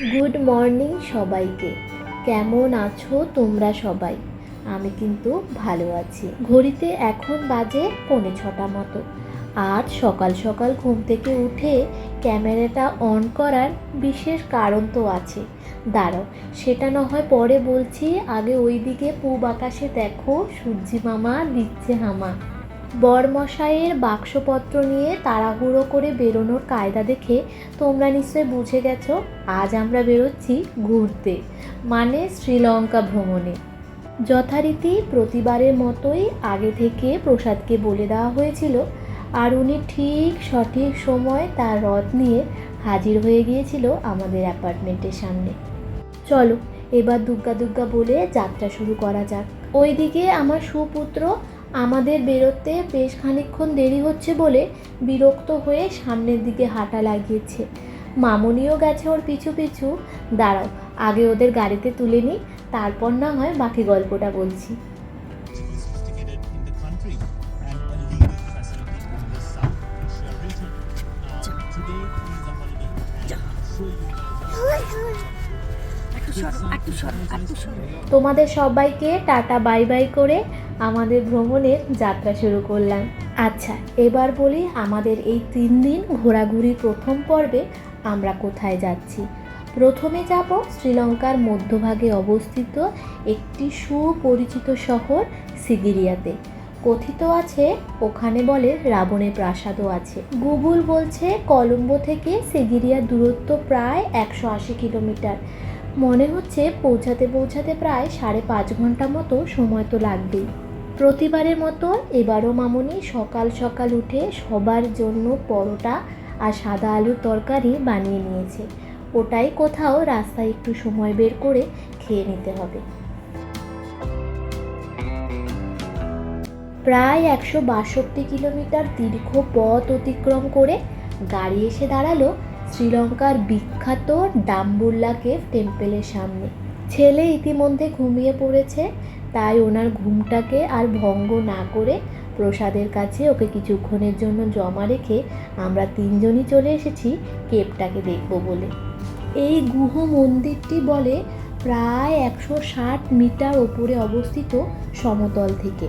Good morning সবাইকে। কেমন আছো তোমরা সবাই? আমি কিন্তু ভালো আছি। ঘড়িতে এখন বাজে পৌনে ছটা মতো। আজ সকাল সকাল ঘুম থেকে উঠে ক্যামেরাটা অন করার বিশেষ কারণ তো আছে। দাঁড়াও, সেটা না হয় পরে বলছি। আগে ওইদিকে পূব আকাশে দেখো, সূর্যি মামা দিচ্ছে হামা। বরমশাইয়ের বাক্সপত্র নিয়ে তাড়াহুড়ো করে বেরোনোর কায়দা দেখে তোমরা নিশ্চয়ই বুঝে গেছো, আজ আমরা বেরোচ্ছি ঘুরতে মানে শ্রীলঙ্কা ভ্রমণে। যথারীতি প্রতিবারের মতোই আগে থেকে প্রসাদকে বলে দেওয়া হয়েছিল, আর উনি ঠিক সঠিক সময় তার রথ নিয়ে হাজির হয়ে গিয়েছিল আমাদের অ্যাপার্টমেন্টের সামনে। চলো, এবার দুগ্গা দুগ্গা বলে যাত্রা শুরু করা যাক। ওইদিকে আমার সুপুত্র আমাদের বেরোতে বেশ খানিকক্ষণ দেরি হচ্ছে বলে বিরক্ত হয়ে সামনের দিকে হাঁটা লাগিয়েছে। মামনিও গেছে ওর পিছু পিছু। দাঁড়াও, আগে ওদের গাড়িতে তুলে নিই, তারপর না হয় বাকি গল্পটা বলছি। তোমাদের সবাইকে টাটা, বাই বাই করে আমাদের ভ্রমণের যাত্রা শুরু করলাম। আচ্ছা এবার বলি আমাদের এই তিন দিন ঘোরাঘুরির প্রথম পর্বে আমরা কোথায় যাচ্ছি। প্রথমে যাব শ্রীলঙ্কার মধ্যভাগে অবস্থিত একটি সুপরিচিত শহর, সিগিরিয়াতে। কথিত আছে, ওখানে বলে রাবণের প্রাসাদও আছে। গুগল বলছে, কলম্বো থেকে সিগিরিয়ার দূরত্ব প্রায় একশো আশি কিলোমিটার। মনে হচ্ছে পৌঁছাতে পৌঁছাতে প্রায় সাড়ে পাঁচ ঘণ্টা মতো সময় তো লাগবেই। প্রতিবারের মতো এবারও মামনি সকাল সকাল উঠে সবার জন্য পরোটা আর সাদা আলুর তরকারি বানিয়ে নিয়েছে। ওটাই কোথাও রাস্তায় একটু সময় বের করে খেয়ে নিতে হবে। প্রায় একশো বাষট্টি কিলোমিটার দীর্ঘ পথ অতিক্রম করে গাড়ি এসে দাঁড়াল শ্রীলঙ্কার বিখ্যাত ডাম্বুল্লা কেভ টেম্পেলের সামনে। ছেলে ইতিমধ্যে ঘুমিয়ে পড়েছে, তাই ওনার ঘুমটাকে আর ভঙ্গ না করে প্রসাদের কাছে ওকে কিছুক্ষণের জন্য জমা রেখে আমরা তিনজনই চলে এসেছি কেপটাকে দেখব বলে। এই গুহ মন্দিরটি বলে প্রায় একশো ষাট মিটার ওপরে অবস্থিত সমতল থেকে।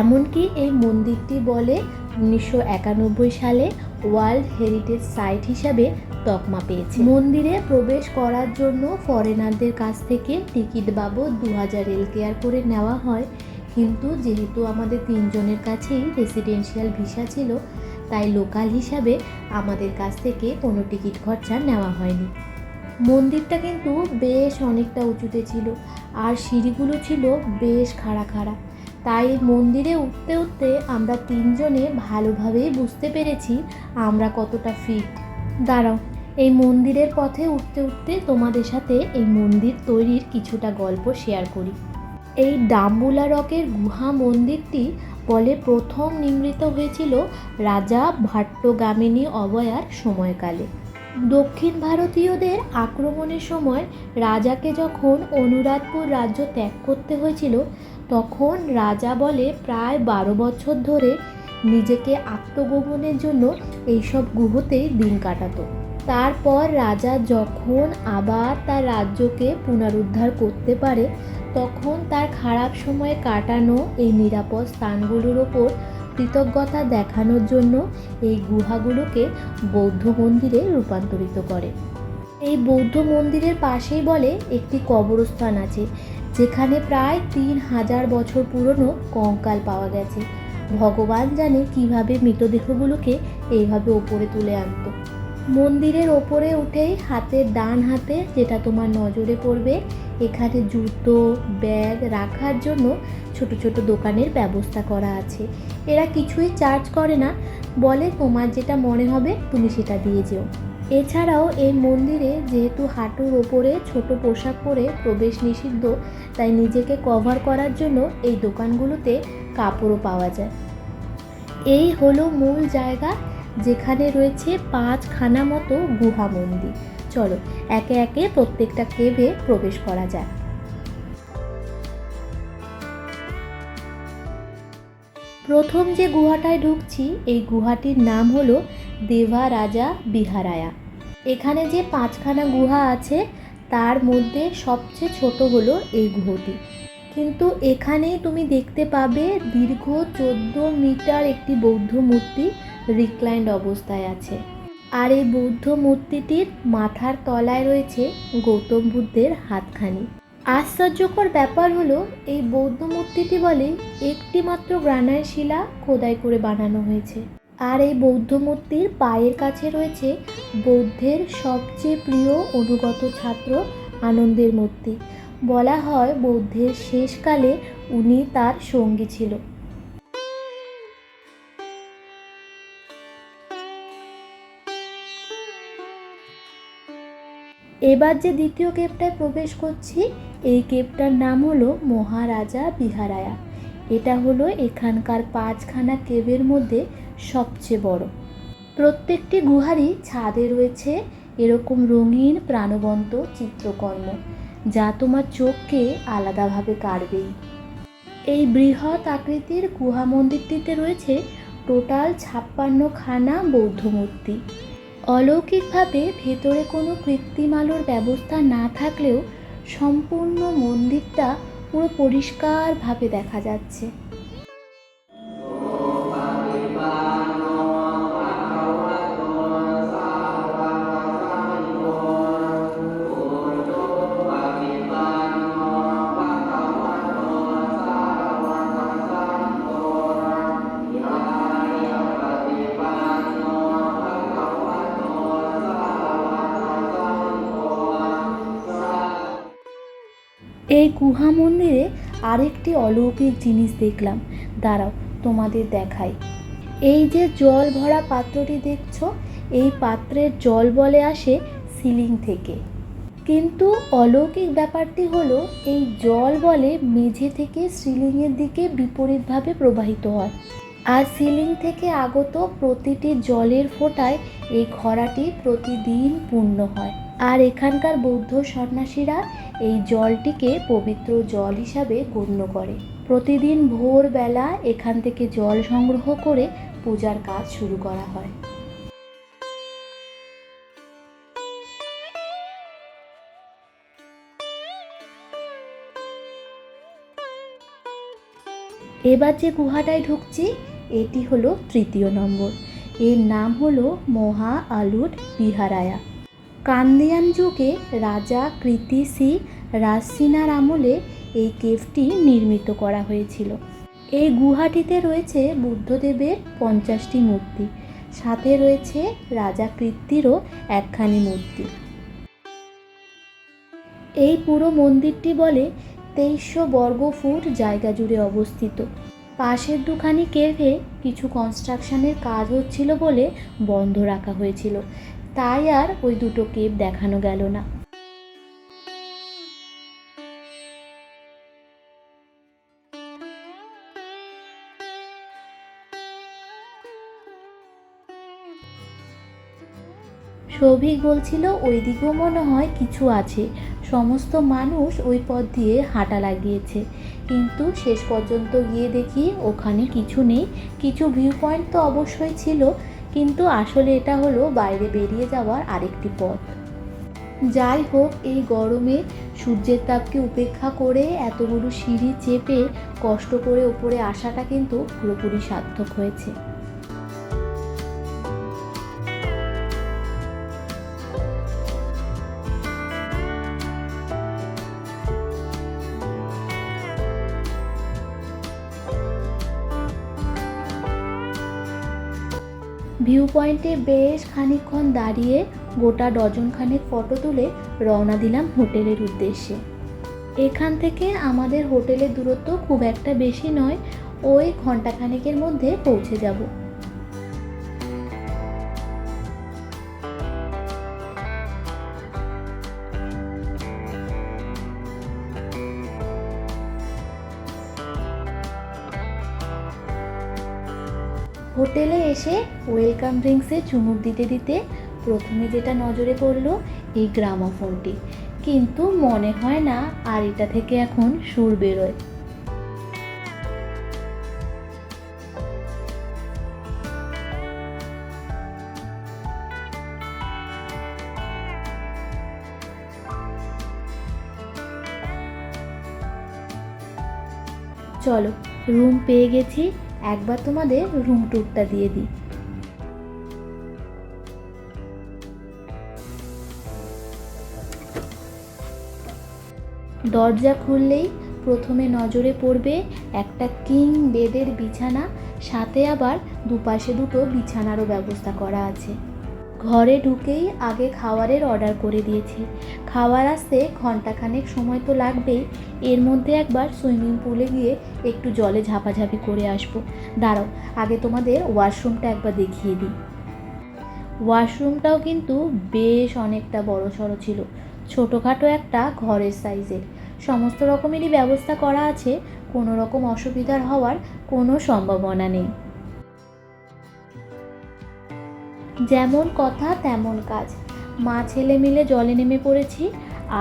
এমনকি এই মন্দিরটি বলে উনিশশো একানব্বই সালে ওয়ার্ল্ড হেরিটেজ সাইট হিসাবে তকমা পেয়েছে। মন্দিরে প্রবেশ করার জন্য ফরেনারদের কাছ থেকে টিকিট বাবদ দু হাজার এল কেয়ার করে নেওয়া হয়। কিন্তু যেহেতু আমাদের তিনজনের কাছেই রেসিডেন্সিয়াল ভিসা ছিল, তাই লোকাল হিসাবে আমাদের কাছ থেকে কোনো টিকিট খরচা নেওয়া হয়নি। মন্দিরটা কিন্তু বেশ অনেকটা উঁচুতে ছিল, আর সিঁড়িগুলো ছিল বেশ খাড়া খাড়া। তাই মন্দিরে উঠতে উঠতে আমরা তিনজনে ভালোভাবেই বুঝতে পেরেছি আমরা কতটা ফিট দাঁড়াও, এই মন্দিরের পথে উঠতে উঠতে তোমাদের সাথে এই মন্দির তৈরির কিছুটা গল্প শেয়ার করি। এই ডাম্বুলা রকের গুহা মন্দিরটি বলে প্রথম নির্মিত হয়েছিল রাজা ভাট্টগামিনী অবয়ার সময়কালে। দক্ষিণ ভারতীয়দের আক্রমণের সময় রাজাকে যখন অনুরাধপুর রাজ্য ত্যাগ করতে হয়েছিল তখন রাজা বলে, প্রায় বারো বছর ধরে নিজেকে আত্মগোপনের জন্য এইসব গুহতেই দিন কাটাতো। তারপর রাজা যখন আবার তার রাজ্যকে পুনরুদ্ধার করতে পারে, তখন তার খারাপ সময়ে কাটানো এই নিরাপদ স্থানগুলোর ওপর কৃতজ্ঞতা দেখানোর জন্য এই গুহাগুলোকে বৌদ্ধ মন্দিরে রূপান্তরিত করে। এই বৌদ্ধ মন্দিরের পাশেই বলে, একটি কবরস্থান আছে। যেখানে প্রায় তিন হাজার বছর পুরনো কঙ্কাল পাওয়া গেছে। ভগবান জানে কীভাবে মৃতদেহগুলোকে এইভাবে ওপরে তুলে আনতো। মন্দিরের ওপরে উঠেই হাতের ডান হাতে যেটা তোমার নজরে পড়বে, এখানে জুতো, ব্যাগ রাখার জন্য ছোট ছোট দোকানের ব্যবস্থা করা আছে। এরা কিছুই চার্জ করে না। বলে, তোমার যেটা মনে হবে, তুমি সেটা দিয়ে যেও। এছাড়াও এই মন্দিরে যেহেতু হাঁটুর ওপরে ছোট পোশাক পরে প্রবেশ নিষিদ্ধ, তাই নিজেকে কভার করার জন্য এই দোকানগুলোতে কাপড়ও পাওয়া যায়। এই হলো মূল জায়গা, যেখানে রয়েছে পাঁচখানা মতো গুহা মন্দির। চলো, একে একে প্রত্যেকটা কেভে প্রবেশ করা যায় প্রথম যে গুহাটায় ঢুকছি, এই গুহাটির নাম হলো দেবা রাজা বিহারায়া। এখানে যে পাঁচখানা গুহা আছে, তার মধ্যে সবচেয়ে ছোট হলো এই গুহটি। কিন্তু এখানেই তুমি দেখতে পাবে দীর্ঘ চোদ্দ মিটার একটি বৌদ্ধ মূর্তি রিক্লাইন্ড অবস্থায় আছে। আর এই বৌদ্ধ মূর্তিটির মাথার তলায় রয়েছে গৌতম বুদ্ধের হাতখানি। আশ্চর্যকর ব্যাপার হলো, এই বৌদ্ধ মূর্তিটি বলে একটি মাত্র গ্রানাইট শিলা খোদাই করে বানানো হয়েছে। আর এই বৌদ্ধ মূর্তির পায়ের কাছে রয়েছে বৌদ্ধের সবচেয়ে প্রিয় অনুগত ছাত্র আনন্দের মূর্তি। বলা হয় বৌদ্ধের শেষকালে উনি তার সঙ্গী ছিল। এবার যে দ্বিতীয় কেপটায় প্রবেশ করছি, এই কেপটার নাম হলো মহারাজা বিহারায়া। এটা হলো এখানকার পাঁচখানা কেবের মধ্যে সবচেয়ে বড়। প্রত্যেকটি গুহারই ছাদে রয়েছে এরকম রঙিন প্রাণবন্ত চিত্রকর্ম, যা তোমার চোখকে আলাদাভাবে কাড়বেই এই বৃহৎ আকৃতির গুহা মন্দিরটিতে রয়েছে টোটাল ছাপ্পান্ন খানা বৌদ্ধ মূর্তি। অলৌকিকভাবে ভেতরে কোনো কৃত্রিম আলোর ব্যবস্থা না থাকলেও সম্পূর্ণ মন্দিরটা পুরো পরিষ্কারভাবে দেখা যাচ্ছে। এই গুহা মন্দিরে আরেকটি অলৌকিক জিনিস দেখলাম। দাঁড়াও, তোমাদের দেখাই। এই যে জল ভরা পাত্রটি দেখছ, এই পাত্রের জল বলে আসে সিলিং থেকে। কিন্তু অলৌকিক ব্যাপারটি হলো, এই জল বলে মেঝে থেকে সিলিংয়ের দিকে বিপরীতভাবে প্রবাহিত হয়। আর সিলিং থেকে আগত প্রতিটি জলের ফোঁটায় এই খরাটি প্রতিদিন পূর্ণ হয়। আর এখানকার বৌদ্ধ সন্ন্যাসীরা এই জলটিকে পবিত্র জল হিসাবে গণ্য করে। প্রতিদিন ভোরবেলা এখান থেকে জল সংগ্রহ করে পূজার কাজ শুরু করা হয়। এবার যে গুহাটায় ঢুকছি, এটি হলো তৃতীয় নম্বর। এর নাম হলো মহা আলুট বিহারায়া। কান্দিয়ান যুগে রাজা কৃতিসি রাজসিনার আমলে এই কেভটি নির্মিত করা হয়েছিল। এই গুহাটিতে রয়েছে বুদ্ধদেবের পঞ্চাশটি মূর্তি, সাথে রয়েছে রাজা কৃত্তিরও একখানি মূর্তি। এই পুরো মন্দিরটি বলে তেইশশো বর্গ ফুট জায়গা জুড়ে অবস্থিত। পাশের দুখানি কেভে কিছু কনস্ট্রাকশনের কাজ হচ্ছিল বলে বন্ধ রাখা হয়েছিল। তাই আর ওই দুটো কেপ দেখানো গেল না। সৌভিক বলছিল ওই দিকেও মনে হয় কিছু আছে। সমস্ত মানুষ ওই পথ দিয়ে হাঁটা লাগিয়েছে। কিন্তু শেষ পর্যন্ত গিয়ে দেখি ওখানে কিছু নেই। কিছু ভিউ পয়েন্ট তো অবশ্যই ছিল। কিন্তু আসলে এটা হলো বাইরে বেরিয়ে যাওয়ার আরেকটি পথ। যাই হোক, এই গরমে সূর্যের তাপকে উপেক্ষা করে এতগুলো সিঁড়ি চেপে কষ্ট করে ওপরে আসাটা কিন্তু পুরোপুরি সার্থক হয়েছে। ভিউ পয়েন্টে বেশ খানিকক্ষণ দাঁড়িয়ে গোটা ডজন খানেক ফটো তুলে রওনা দিলাম হোটেলের উদ্দেশ্যে। এখান থেকে আমাদের হোটেলের দূরত্ব খুব একটা বেশি নয়, ওই ঘন্টাখানেকের মধ্যে পৌঁছে যাব। হোটেলে এসে ওয়েলকাম ড্রিঙ্কসে চুমুক দিতে দিতে প্রথমে যেটা নজরে পড়ল এই গ্রামাফোনটি। কিন্তু মনে হয় না আর এটা থেকে এখন সুর বেরোয়। চলো রুম পেয়ে গেছি। একবার তোমাদের রুম ট্যুরটা দিয়ে দিই। দরজা খুললেই প্রথমে নজরে পড়বে একটা কিং বেডের বিছানা, সাথে আবার দুপাশে দুটো বিছানারও ব্যবস্থা করা আছে। ঘরে ঢুকেই আগে খাবারের অর্ডার করে দিয়েছি। খাবার আসতে ঘন্টাখানেক সময় তো লাগবেই। এর মধ্যে একবার সুইমিং পুলে গিয়ে একটু জলে ঝাপাঝাপি করে আসব। দাঁড়াও, আগে তোমাদের ওয়াশরুমটা একবার দেখিয়ে দিই। ওয়াশরুমটাও কিন্তু বেশ অনেকটা বড় সড়ো ছিল। ছোটোখাটো একটা ঘরের সাইজের। সমস্ত রকমেরই ব্যবস্থা করা আছে। কোনো রকম অসুবিধার হওয়ার কোনো সম্ভাবনা নেই। যেমন কথা, তেমন কাজ। মা, ছেলে মিলে জলে নেমে পড়েছি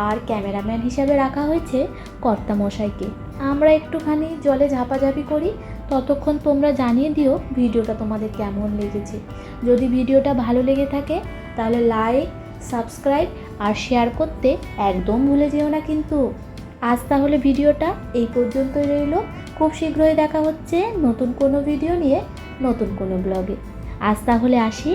আর ক্যামেরাম্যান হিসাবে রাখা হয়েছে কর্তামশাইকে। আমরা একটুখানি জলে ঝাপাঝাপি করি। ততক্ষণ তোমরা জানিয়ে দিও ভিডিওটা তোমাদের কেমন লেগেছে। যদি ভিডিওটা ভালো লেগে থাকে, তাহলে লাইক সাবস্ক্রাইব আর শেয়ার করতে একদম ভুলে যেও না কিন্তু। আজ তাহলে ভিডিওটা এই পর্যন্তই রইল। খুব শীঘ্রই দেখা হচ্ছে নতুন কোনো ভিডিও নিয়ে, নতুন কোনো ব্লগে আজ তাহলে আসি।